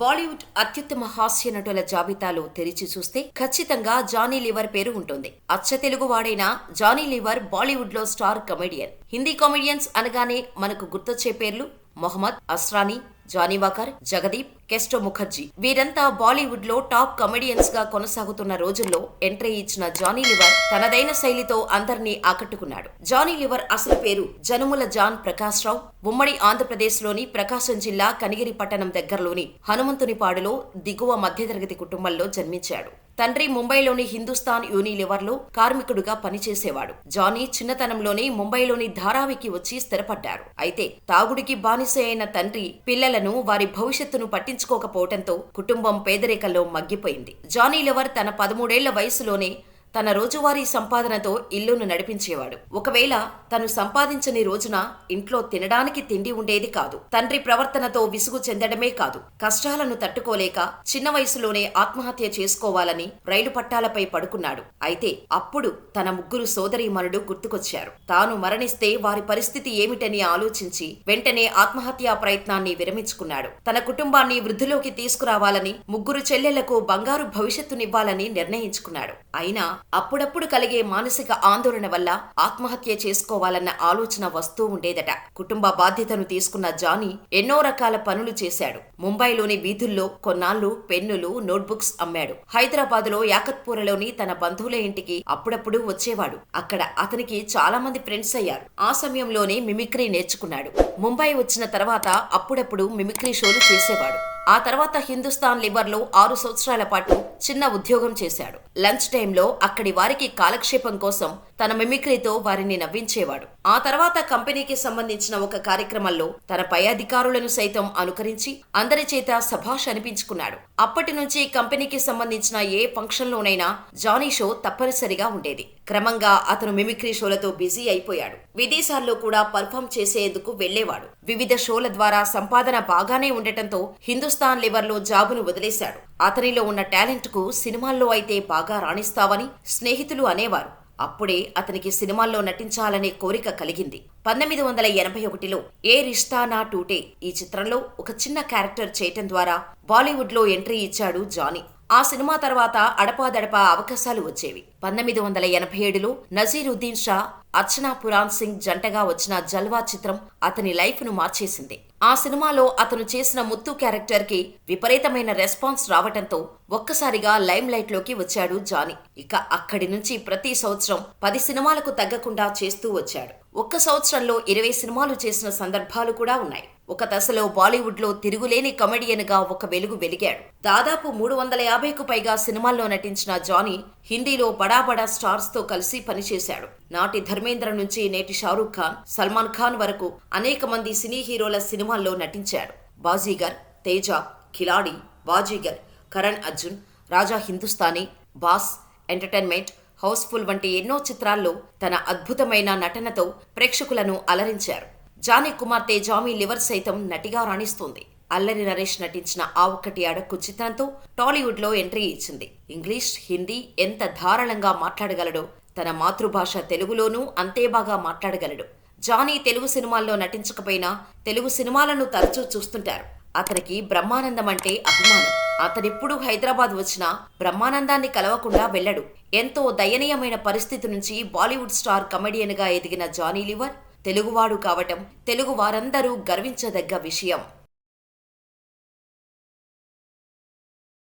బాలీవుడ్ అత్యుత్తమ హాస్య నటుల జాబితాలో తెరిచి చూస్తే ఖచ్చితంగా జానీ లివర్ పేరు ఉంటుంది. అచ్చ తెలుగు వాడైన జానీ లివర్ బాలీవుడ్లో స్టార్ కమెడియన్. హిందీ కామెడియన్స్ అనగానే మనకు గుర్తొచ్చే పేర్లు మొహమ్మద్ అస్రానీ జానీ వాకర్ జగదీప్ కెస్టో ముఖర్జీ. వీరంతా బాలీవుడ్లో టాప్ కమెడియన్స్గా కొనసాగుతున్న రోజుల్లో ఎంట్రీ ఇచ్చిన జానీ లివర్ తనదైన శైలితో అందరినీ ఆకట్టుకున్నాడు. జానీ లివర్ అసలు పేరు జనుముల జాన్ ప్రకాష్ రావు. ఉమ్మడి ఆంధ్రప్రదేశ్లోని ప్రకాశం జిల్లా కనిగిరి పట్టణం దగ్గరలోని హనుమంతునిపాడులో దిగువ మధ్యతరగతి కుటుంబంలో జన్మించాడు. తండ్రి ముంబైలోని హిందుస్థాన్ యూనిలివర్లో కార్మికుడుగా పనిచేసేవాడు. జానీ చిన్నతనంలోనే ముంబైలోని ధారావికి వచ్చి స్థిరపడ్డారు. అయితే తాగుడికి బానిస అయిన తండ్రి పిల్లలను వారి భవిష్యత్తును పట్టించుకోకపోవడంతో కుటుంబం పేదరికంలో మగ్గిపోయింది. జానీ లివర్ తన పదమూడేళ్ళ వయసులోనే తన రోజువారీ సంపాదనతో ఇల్లును నడిపించేవాడు. ఒకవేళ తను సంపాదించని రోజున ఇంట్లో తినడానికి తిండి ఉండేది కాదు. తండ్రి ప్రవర్తనతో విసుగు చెందడమే కాదు. కష్టాలను తట్టుకోలేక చిన్న వయసులోనే ఆత్మహత్య చేసుకోవాలని రైలు పట్టాలపై పడుకున్నాడు. అయితే అప్పుడు తన ముగ్గురు సోదరీమణుడు గుర్తుకొచ్చారు. తాను మరణిస్తే వారి పరిస్థితి ఏమిటని ఆలోచించి వెంటనే ఆత్మహత్యా ప్రయత్నాన్ని విరమించుకున్నాడు. తన కుటుంబాన్ని వృద్ధిలోకి తీసుకురావాలని ముగ్గురు చెల్లెళ్ళకు బంగారు భవిష్యత్తునివ్వాలని నిర్ణయించుకున్నాడు. అయినా అప్పుడప్పుడు కలిగే మానసిక ఆందోళన వల్ల ఆత్మహత్య చేసుకోవాలన్న ఆలోచన వస్తూ ఉండేదట. కుటుంబ బాధ్యతను తీసుకున్న జానీ ఎన్నో రకాల పనులు చేశాడు. ముంబైలోని వీధుల్లో కొన్నాళ్ళు పెన్నులు నోట్బుక్స్ అమ్మాడు. హైదరాబాదులో యాకత్పూరలోని తన బంధువుల ఇంటికి అప్పుడప్పుడు వచ్చేవాడు. అక్కడ అతనికి చాలా మంది ఫ్రెండ్స్ అయ్యారు. ఆ సమయంలోనే మిమిక్రీ నేర్చుకున్నాడు. ముంబై వచ్చిన తర్వాత అప్పుడప్పుడు మిమిక్రీ షోలు చేసేవాడు. ఆ తర్వాత హిందుస్థాన్ లివర్లో ఆరు సంవత్సరాల పాటు చిన్న ఉద్యోగం చేశాడు. లంచ్ టైంలో అక్కడి వారికి కాలక్షేపం కోసం తన మిమిక్రీతో వారిని నవ్వించేవాడు. ఆ తర్వాత కంపెనీకి సంబంధించిన ఒక కార్యక్రమంలో తన పై అధికారులను సైతం అనుకరించి అందరి చేత సభాష్ అనిపించుకున్నాడు. అప్పటి నుంచి కంపెనీకి సంబంధించిన ఏ ఫంక్షన్లోనైనా జానీ షో తప్పనిసరిగా ఉండేది. క్రమంగా అతను మిమిక్రీ షోలతో బిజీ అయిపోయాడు. విదేశాల్లో కూడా పర్ఫామ్ చేసేందుకు వెళ్ళేవాడు వివిధ షోల ద్వారా సంపాదన బాగానే ఉండటంతో హిందుస్థాన్ లివర్లో జాబును వదిలేశాడు. అతనిలో ఉన్న టాలెంట్కు సినిమాల్లో అయితే బాగా రాణిస్తావని స్నేహితులు అనేవారు. అప్పుడే అతనికి సినిమాల్లో నటించాలనే కోరిక కలిగింది. పంతొమ్మిది వందల ఎనభై ఒకటిలో ఏ రిష్తా నా టూటే ఈ చిత్రంలో ఒక చిన్న క్యారెక్టర్ చేయటం ద్వారా బాలీవుడ్లో ఎంట్రీ ఇచ్చాడు జానీ. ఆ సినిమా తర్వాత అడపాదడపా అవకాశాలు వచ్చేవి. పంతొమ్మిది వందల ఎనభై ఏడులో నజీరుద్దీన్ షా అర్చనా పురాణ్ సింగ్ జంటగా వచ్చిన జల్వా చిత్రం అతని లైఫ్ను మార్చేసింది. ఆ సినిమాలో అతను చేసిన ముత్తు క్యారెక్టర్కి విపరీతమైన రెస్పాన్స్ రావటంతో ఒక్కసారిగా లైమ్ లైట్లోకి వచ్చాడు జానీ. ఇక అక్కడి నుంచి ప్రతి సంవత్సరం పది సినిమాలకు తగ్గకుండా చేస్తూ వచ్చాడు. ఒక్క సంవత్సరంలో ఇరవై సినిమాలు చేసిన సందర్భాలు కూడా ఉన్నాయి. ఒక దశలో బాలీవుడ్లో తిరుగులేని కమెడియన్గా ఒక వెలుగు వెలిగాడు. దాదాపు మూడు వందల యాభైకు పైగా సినిమాల్లో నటించిన జానీ హిందీలో బడా బడా స్టార్స్తో కలిసి పనిచేశాడు. నాటి ధర్మేంద్ర నుంచి నేటి షారూఖ్ ఖాన్ సల్మాన్ ఖాన్ వరకు అనేక మంది సినీ హీరోల సినిమాల్లో నటించాడు. Baazigar Teja Khiladi Baazigar Karan Arjun Raja Hindustani boss entertainment housefull వంటి ఎన్నో చిత్రాల్లో తన అద్భుతమైన నటనతో ప్రేక్షకులను అలరించారు. జానీ కుమార్తె జామీ లివర్ సైతం నటిగా రాణిస్తుంది. అల్లరి నరేష్ నటించిన ఆ ఒక్కటి అడక్కు చిత్రంతో టాలీవుడ్లో ఎంట్రీ ఇచ్చింది. ఇంగ్లీష్ హిందీ ఎంత ధారాళంగా మాట్లాడగలడో తన మాతృభాష తెలుగులోనూ అంతే బాగా మాట్లాడగలడు. జానీ తెలుగు సినిమాల్లో నటించకపోయినా తెలుగు సినిమాలను తరచూ చూస్తుంటారు. అతనికి బ్రహ్మానందం అంటే అభిమానం. అతనిప్పుడు హైదరాబాద్ వచ్చినా బ్రహ్మానందాన్ని కలవకుండా వెళ్ళడు. ఎంతో దయనీయమైన పరిస్థితి నుంచి బాలీవుడ్ స్టార్ కమెడియన్గా ఎదిగిన జానీ లివర్ తెలుగువాడు కావటం తెలుగు వారందరూ గర్వించదగ్గ విషయం.